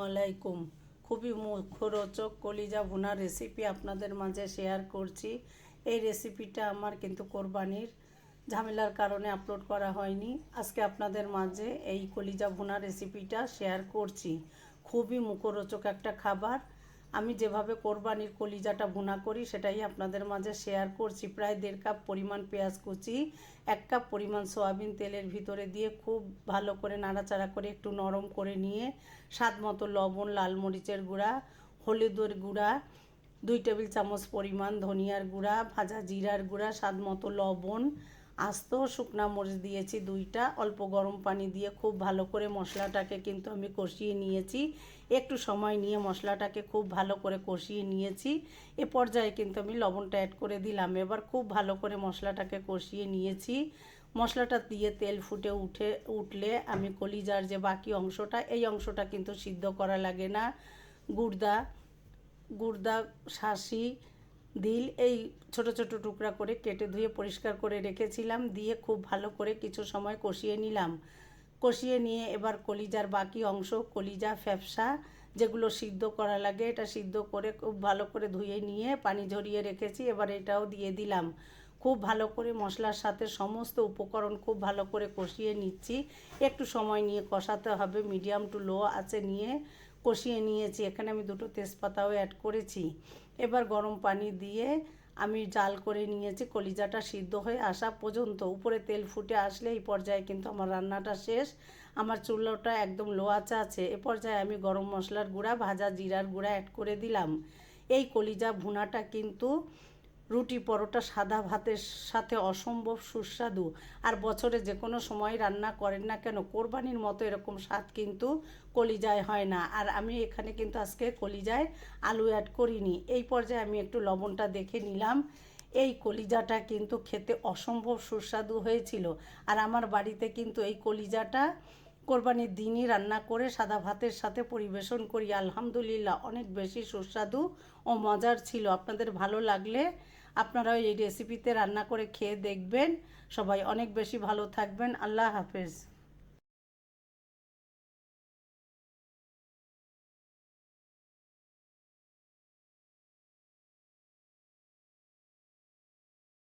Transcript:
আলাইকুম। খুবই মুখরোচক কলিজা ভুনা রেসিপি আপনাদের মাঝে শেয়ার করছি। এই রেসিপিটা আমার কিন্তু কোরবানির ঝামেলার কারণে আপলোড করা হয়নি। আজকে আপনাদের মাঝে এই কলিজা ভুনা রেসিপিটা শেয়ার করছি। খুবই মুখরোচক একটা খাবার। আমি যেভাবে কোরবানির কলিজাটা ভুনা করি, সেটাই আপনাদের মাঝে শেয়ার করছি। প্রায় দেড় কাপ পরিমাণ পেঁয়াজ কুচি, এক কাপ পরিমাণ সয়াবিন তেলের ভিতরে দিয়ে খুব ভালো করে নাড়াচাড়া করে একটু নরম করে নিয়ে, স্বাদ মতো লবণ, লাল মরিচের গুঁড়া, হলুদের গুঁড়া, দুই টেবিল চামচ পরিমাণ ধনিয়ার গুঁড়া, ভাজা জিরার গুঁড়া, স্বাদ মতো লবণ আস্ত শুকনা মরিচ দিয়েছি দুইটা, অল্প গরম পানি দিয়ে খুব ভালো করে মশলাটাকে কিন্তু আমি কষিয়ে নিয়েছি। একটু সময় নিয়ে মশলাটাকে খুব ভালো করে কষিয়ে নিয়েছি। এ পর্যায়ে কিন্তু আমি লবণটা অ্যাড করে দিলাম। এবার খুব ভালো করে মশলাটাকে কষিয়ে নিয়েছি। মশলাটা দিয়ে তেল ফুটে উঠে, উঠলে আমি কলিজার যে বাকি অংশটা, এই অংশটা কিন্তু সিদ্ধ করা লাগে না। গুড়দা গুড়দা, শাঁসি দিল, এই ছোট ছোট টুকরা করে কেটে ধুয়ে পরিষ্কার করে রেখেছিলাম, দিয়ে খুব ভালো করে কিছু সময় কষিয়ে নিলাম। কষিয়ে নিয়ে এবার কলিজার বাকি অংশ, কলিজা, ফ্যাপসা যেগুলো সিদ্ধ করা লাগে, এটা সিদ্ধ করে খুব ভালো করে ধুয়ে নিয়ে পানি ঝরিয়ে রেখেছি, এবার এটাও দিয়ে দিলাম। খুব ভালো করে মশলার সাথে সমস্ত উপকরণ খুব ভালো করে কষিয়ে নিচ্ছি। একটু সময় নিয়ে কষাতে হবে, মিডিয়াম টু লো আছে নিয়ে। কষিয়ে নিয়েছি। এখানে আমি দুটো তেজপাতাও অ্যাড করেছি। এবার গরম পানি দিয়ে আমি জাল করে নিয়েছি। কলিজাটা সিদ্ধ হয়ে আসা পর্যন্ত। উপরে তেল ফুটে আসলে এই পর্যায়ে কিন্তু আমার রান্নাটা শেষ। আমার চুলোটা একদম লো আছে। এ পর্যায়ে আমি গরম মশলার গুঁড়া, ভাজা জিরার গুঁড়া অ্যাড করে দিলাম। এই কলিজা ভুনাটা কিন্তু রুটি পরোটা, সাদা ভাতের সাথে অসম্ভব সুস্বাদু। আর বছরে যে কোনো সময় রান্না করেন না কেন, কোরবানির মতো এরকম স্বাদ কিন্তু কলিজায় হয় না। আর আমি এখানে কিন্তু আজকে কলিজায় আলু অ্যাড করিনি। এই পর্যায়ে আমি একটু লবণটা দেখে নিলাম। এই কলিজাটা কিন্তু খেতে অসম্ভব সুস্বাদু হয়েছিল। আর আমার বাড়িতে কিন্তু এই কলিজাটা কোরবানির দিনই রান্না করে সাদা ভাতের সাথে পরিবেশন করি। আলহামদুলিল্লাহ, অনেক বেশি সুস্বাদু ও মজার ছিল। আপনাদের ভালো লাগলে আপনারা এই রেসিপিতে রান্না করে খেয়ে দেখবেন। সবাই অনেক বেশি ভালো থাকবেন। আল্লাহ হাফেজ।